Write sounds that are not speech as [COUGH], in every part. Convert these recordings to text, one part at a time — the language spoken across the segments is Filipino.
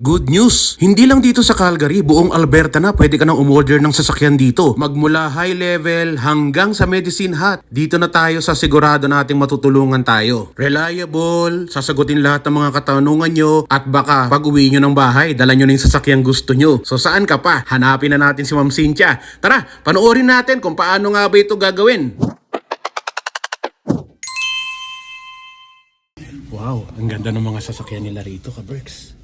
Good news! Hindi lang dito sa Calgary, buong Alberta na pwede ka nang umorder ng sasakyan dito. Magmula high level hanggang sa medicine hat. Dito na tayo sa sigurado nating matutulungan tayo. Reliable, sasagutin lahat ng mga katanungan nyo at baka pag uwi nyo ng bahay, dala nyo na yung sasakyan gusto nyo. So saan ka pa? Hanapin na natin si Ma'am Cynthia. Tara, panoorin natin kung paano nga ba ito gagawin. Wow, ang ganda ng mga sasakyan nila rito, ka-Berks.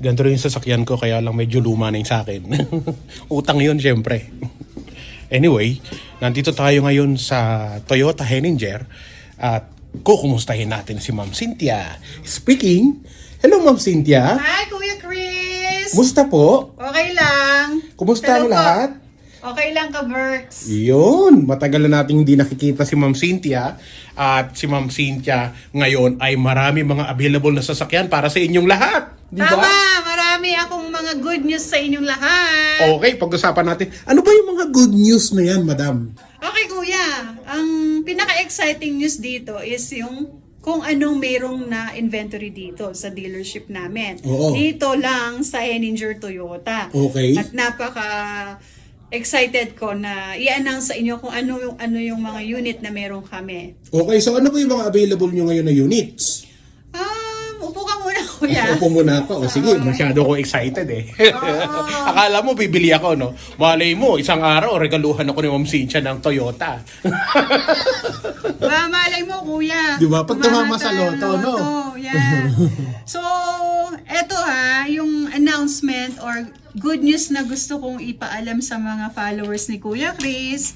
Ganito rin yung sasakyan ko, kaya lang medyo luma na yung sa akin. [LAUGHS] Utang yun, syempre. anyway, nandito tayo ngayon sa Toyota Henninger at kukumustahin natin si Ma'am Cynthia. Speaking, hello Ma'am Cynthia. Hi, Kuya Chris! Musta po? Okay lang. Kumusta ang po. lahat? Okay lang ka, Berks. Yun, matagal na nating hindi nakikita si Ma'am Cynthia at si Ma'am Cynthia ngayon ay marami mga available na sasakyan para sa inyong lahat. Di ba? Tama, marami akong mga good news sa inyong lahat. Okay, pag-usapan natin. Ano ba yung mga good news na yan, madam? Okay, Kuya. Ang pinaka-exciting news dito is yung kung anong merong na inventory dito sa dealership namin. Oo. Dito lang sa Henninger Toyota. Okay. At napaka excited ko na i-announce sa inyo kung ano yung ano yung mga unit na meron kami. Okay, so ano ba yung mga available nyo ngayon na units? Um, upo ka muna, Kuya. Upo muna ako. O, sige, masyado ko excited eh. [LAUGHS] Akala mo bibili ako, no? Malay mo, isang araw, regaluhan ako ni Ma'am Cynthia ng Toyota. [LAUGHS] Ba, malay mo, kuya. Di ba? Pag tumama sa tayo ng loto, no? Yeah. [LAUGHS] so, eto ha, yung announcement or good news na gusto kong ipaalam sa mga followers ni Kuya Chris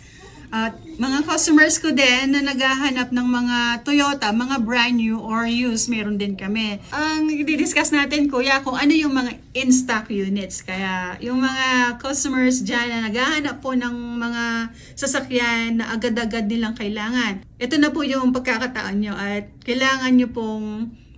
at mga customers ko din na naghahanap ng mga Toyota, mga brand new or used, meron din kami. Ang i-discuss natin, kuya, kung ano yung mga in-stock units. Kaya yung mga customers dyan na naghahanap po ng mga sasakyan na agad-agad nilang kailangan. Ito na po yung pagkakataon nyo at kailangan nyo pong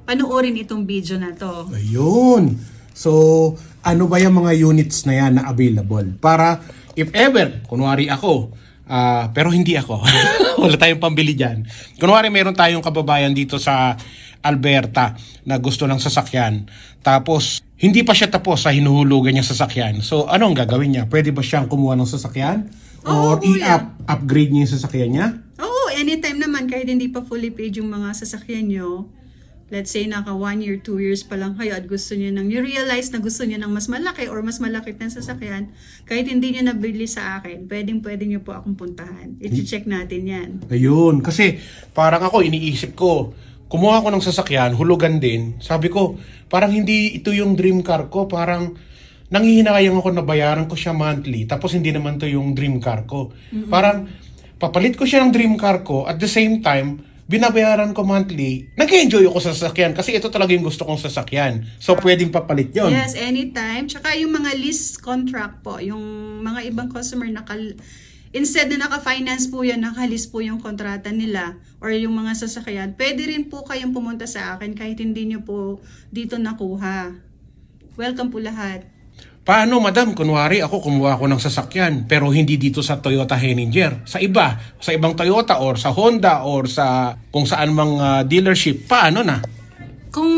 panoorin itong video na to. Ayun. So, ano ba yung mga units na yan na available? Para, if ever, kunwari ako, ah, pero hindi ako. [LAUGHS] Wala tayong pambili dyan. Kunwari, meron tayong kababayan dito sa Alberta na gusto ng sasakyan. Tapos, hindi pa siya tapos sa hinuhulugan niyang sasakyan. So, anong gagawin niya? Pwede ba siyang kumuha ng sasakyan? Or kuya. i-up, upgrade niya yung sasakyan niya? Oo, anytime naman kahit hindi pa fully paid yung mga sasakyan nyo. Let's say naka 1 year, 2 years pa lang kayo at gusto niyo nang you-realize na gusto niyo ng mas malaki or mas malaki na sasakyan, kahit hindi niyo nabili sa akin, pwedeng pwede niyo po akong puntahan. I-check natin yan. Ayun, kasi parang ako iniisip ko, kumuha ko ng sasakyan, hulugan din. Sabi ko, parang hindi ito yung dream car ko, parang nangihinayang ako na bayaran ko siya monthly, tapos hindi naman to yung dream car ko. Parang papalit ko siya ng dream car ko, at the same time, binabayaran ko monthly, nag-enjoy ako sa sasakyan kasi ito talaga yung gusto kong sasakyan. So, pwedeng papalit yon. Yes, anytime. Tsaka yung mga lease contract po, yung mga ibang customer nakal instead na naka-finance po yan, naka-lease po yung kontrata nila or yung mga sasakyan, pwede rin po kayong pumunta sa akin kahit hindi nyo po dito nakuha. Welcome po lahat. Paano, madam? Kunwari, ako kumuha ako ng sasakyan, pero hindi dito sa Toyota Henninger. Sa iba, sa ibang Toyota or sa Honda or sa kung saan mang ah, dealership. Paano na? Kung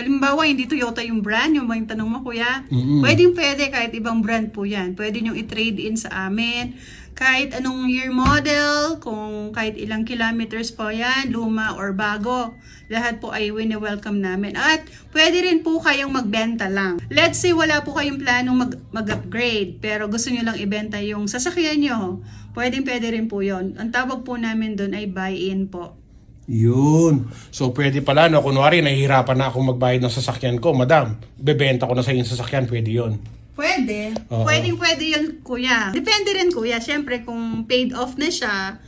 halimbawa hindi Toyota yung brand, yung mga tanong mo kuya, pwedeng pwede kahit ibang brand po yan. Pwede nyo i-trade in sa amin. Kahit anong year model, kung kahit ilang kilometers po yan, luma or bago, lahat po ay wini-welcome namin. At pwede rin po kayong magbenta lang. Let's say wala po kayong planong mag- mag-upgrade, pero gusto nyo lang ibenta yung sasakyan nyo. Pwedeng pwede rin po yon. Ang tawag po namin doon ay buy-in po. Yun. So, pwede pala, no? Kunwari, nahihirapan na akong magbayad ng sasakyan ko. Madam, bebenta ko na sa yung sasakyan, pwede yun. Pwede. Oo. Pwedeng pwede yun, kuya. Depende rin, kuya. Siyempre, kung paid off na siya,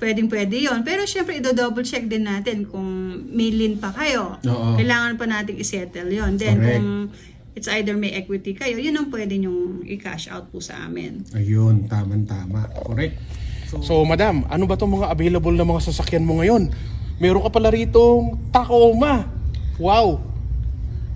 pwedeng pwede yun. Pero siyempre, i-double check din natin kung may lien pa kayo. Oo. Kailangan pa natin i-settle yun. Then, Correct. kung it's either may equity kayo, yun ang pwede nyong i-cash out po sa amin. Ayun, tama-tama. Correct. So, madam, ano ba itong mga available na mga sasakyan mo ngayon? Meron ka pala rito Tacoma. Wow.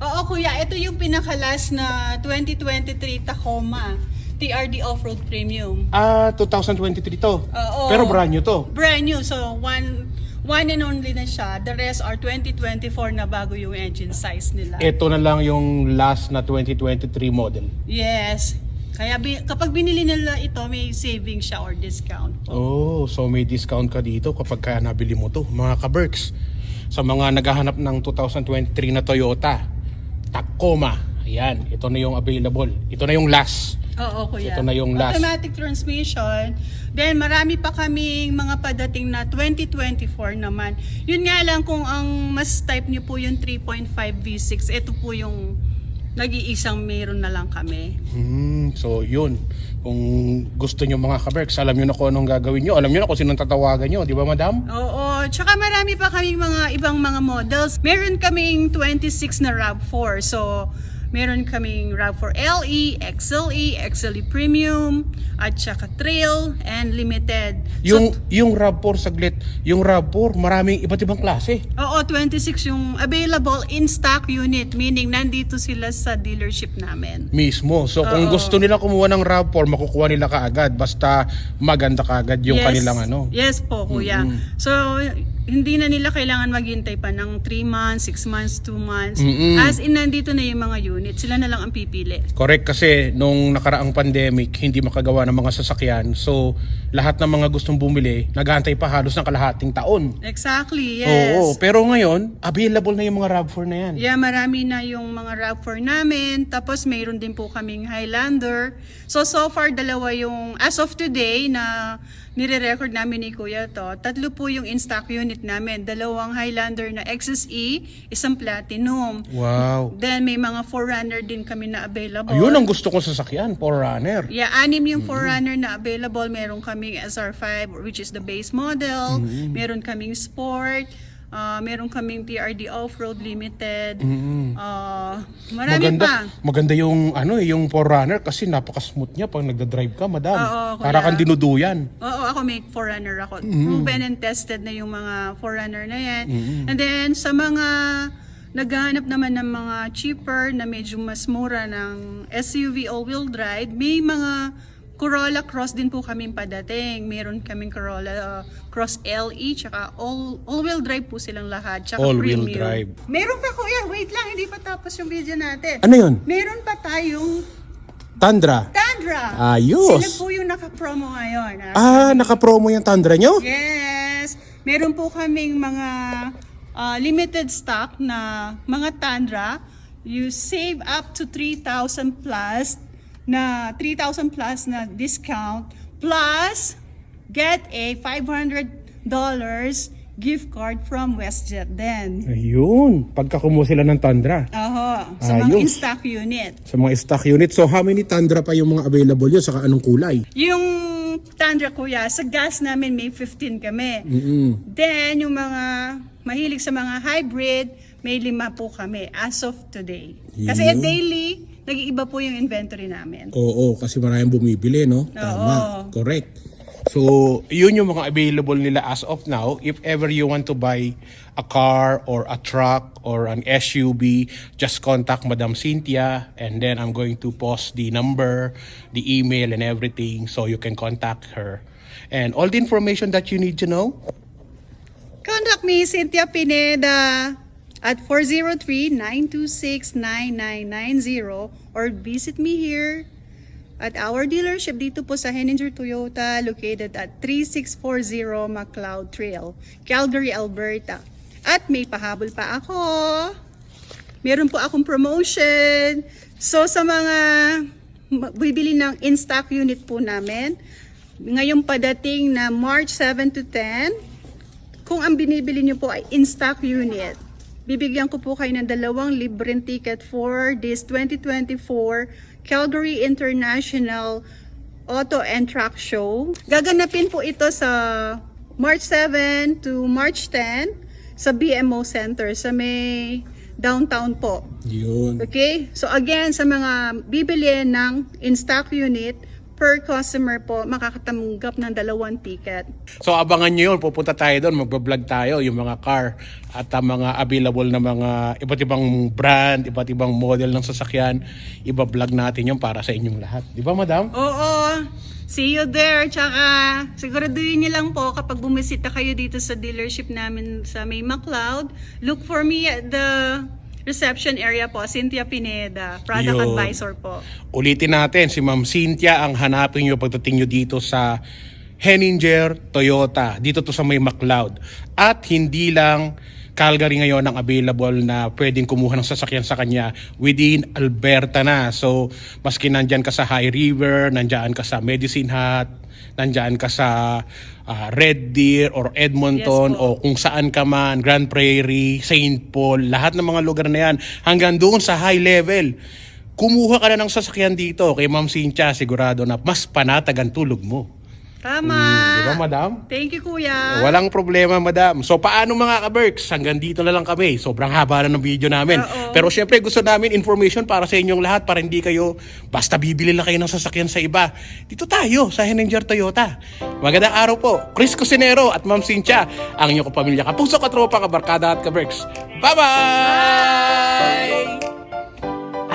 Oo, kuya. Ito yung pinakalas na 2023 Tacoma. TRD Off-Road Premium. Ah, 2023 to. Oo. Pero brand new to. Brand new. So, one one and only na siya. The rest are 2024 na bago yung engine size nila. Ito na lang yung last na 2023 model. Yes. Kaya bi- kapag binili nila ito, may saving siya or discount po. Oh, so may discount ka dito kapag ka nabili mo to, mga ka-Berks. Sa mga naghahanap ng 2023 na Toyota, Tacoma, ayan, ito na yung available. Ito na yung last. Oo, kuya. Ito na yung last. Automatic transmission. Then, marami pa kaming mga padating na 2024 naman. Yun nga lang kung ang mas type niyo po yung 3.5 V6, ito po yung nag-iisang meron na lang kami. Hmm, so yun. Kung gusto nyo mga ka-Berks, alam nyo na kung anong gagawin nyo. Alam nyo na kung sinong tatawagan nyo, di ba madam? Oo, tsaka marami pa kaming mga ibang mga models. Meron kaming 26 na RAV4. So, meron kaming RAV4 LE, XLE, XLE Premium, at tsaka Trail, and Limited. Yung, So, yung RAV4, saglit, yung RAV4, maraming iba't ibang klase. oo, 26 yung available in stock unit, meaning nandito sila sa dealership namin. Mismo. So kung Oo. gusto nila kumuha ng RAV4, makukuha nila kaagad. Basta maganda kaagad yung Yes. kanilang ano. Yes po, kuya. So, hindi na nila kailangan maghintay pa ng 3 months, 6 months, 2 months. Mm-mm. As in, nandito na yung mga unit. Sila na lang ang pipili. Correct kasi nung nakaraang pandemic, hindi makagawa ng mga sasakyan. So lahat ng mga gustong bumili, naghahantay pa halos ng kalahating taon. Exactly, yes. Oo, pero ngayon, available na yung mga RAV4 na yan. Yeah, marami na yung mga RAV4 namin. Tapos mayroon din po kaming Highlander. So, so far, dalawa yung, as of today, na nire-record namin ni Kuya to. Tatlo po yung in-stock unit namin. Dalawang Highlander na XSE, isang Platinum. Wow. Then, may mga Forerunner din kami na available. Ayun ang gusto kong sasakyan, Forerunner. Yeah, anim yung Forerunner na available. Meron kaming SR5, which is the base model. Meron kaming Sport. Ah, meron kaming TRD Off-Road Limited. Mm-mm. Ah, marami maganda, pa. maganda yung ano eh, yung Forerunner kasi napaka-smooth niya pag nagda-drive ka, madam. Oo, Para kang dinuduyan. Oo, ako may Forerunner ako. Mm-hmm. Proven and tested na yung mga Forerunner na yan. And then, sa mga naghahanap naman ng mga cheaper na medyo mas mura ng SUV all-wheel drive, may mga Corolla Cross din po kami padating. Meron kaming Corolla uh, Cross LE, tsaka all, all-wheel drive po silang lahat, tsaka All-wheel premium. drive. Meron pa kuya, wait lang, hindi pa tapos yung video natin. Ano yun? Meron pa tayong Tundra. Tundra. Ayos. Sila po yung naka-promo ngayon. ha? Ah, naka-promo yung Tundra nyo? Yes! Meron po kaming mga ah, limited stock na mga Tundra. You save up to 3,000 plus na 3,000 plus na discount plus get a $500 gift card from WestJet din. Ayun. Pagka kumuha sila ng Tundra. Oho, sa mga Ayos. in-stock unit. Sa mga stock unit. So, how many Tundra pa yung mga available yun? Saka anong kulay? Yung Tundra kuya, sa gas namin may 15 kami. Mm-mm. Then, yung mga mahilig sa mga hybrid, may lima po kami as of today. Kasi Yun. daily, nag-iiba po yung inventory namin. Oo, kasi maraming bumibili, no? Tama. Correct. So, yun yung mga available nila as of now. If ever you want to buy a car or a truck or an SUV, just contact Madam Cynthia and then I'm going to post the number, the email and everything so you can contact her. And all the information that you need to know, Contact me, Cynthia Pineda, at 403-926-9990 or visit me here at our dealership dito po sa Henninger Toyota located at 3640 McLeod Trail, Calgary, Alberta. At may pahabol pa ako. Meron po akong promotion. So sa mga bibili ng in-stock unit po namin, ngayong padating na March 7 to 10, kung ang binibili nyo po ay in-stock unit, bibigyan ko po kayo ng dalawang libreng ticket for this 2024 Calgary International Auto and Truck Show. Gaganapin po ito sa March 7 to March 10 sa BMO Center sa may downtown po. yun. Okay? So again, sa mga bibili ng in-stock unit, per customer po, makakatanggap ng dalawang ticket. So abangan nyo yun, pupunta tayo doon, magbablog tayo yung mga car at ang mga available na mga iba't ibang brand, iba't ibang model ng sasakyan, ibablog natin yun para sa inyong lahat. Di ba madam? Oo. See you there. Tsaka, siguraduhin niyo lang po kapag bumisita kayo dito sa dealership namin sa May McLeod, look for me at the reception area po, Cynthia Pineda, product Yun. advisor po. Ulitin natin, si Ma'am Cynthia ang hanapin nyo pagdating nyo dito sa Henninger Toyota. Dito to sa may McLeod. At hindi lang Calgary ngayon ang available na pwedeng kumuha ng sasakyan sa kanya within Alberta na. So, maski nandyan ka sa High River, nandyan ka sa Medicine Hat, nandyan ka sa ah, Red Deer or Edmonton Yes po. o kung saan ka man, Grand Prairie, St. Paul, lahat ng mga lugar na yan, hanggang doon sa high level. Kumuha ka na ng sasakyan dito kay Ma'am Cynthia, sigurado na mas panatag ang tulog mo. Tama. Di ba, Madam? Thank you, Kuya. Walang problema, Madam. So, paano mga ka-Berks? Hanggang dito na lang kami. Sobrang haba na ng video namin. Oo. Pero syempre, gusto namin information para sa inyong lahat para hindi kayo basta bibili lang kayo ng sasakyan sa iba. Dito tayo sa Henninger Toyota. Magandang araw po. Chris Cusinero at Ma'am Cynthia, ang inyong kapamilya, kapuso, katropa, kabarkada at ka-Berks. Bye-bye!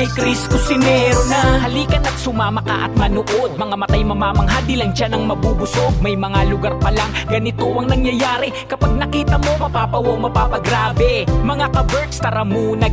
Kay Chris Cusinero na. Halika na't sumama ka at manood. Mga matay mamamangha di lang dyan ang mabubusog. May mga lugar pa lang ganito ang nangyayari. Kapag nakita mo mapapawaw mapapagrabe. Mga ka-birds tara muna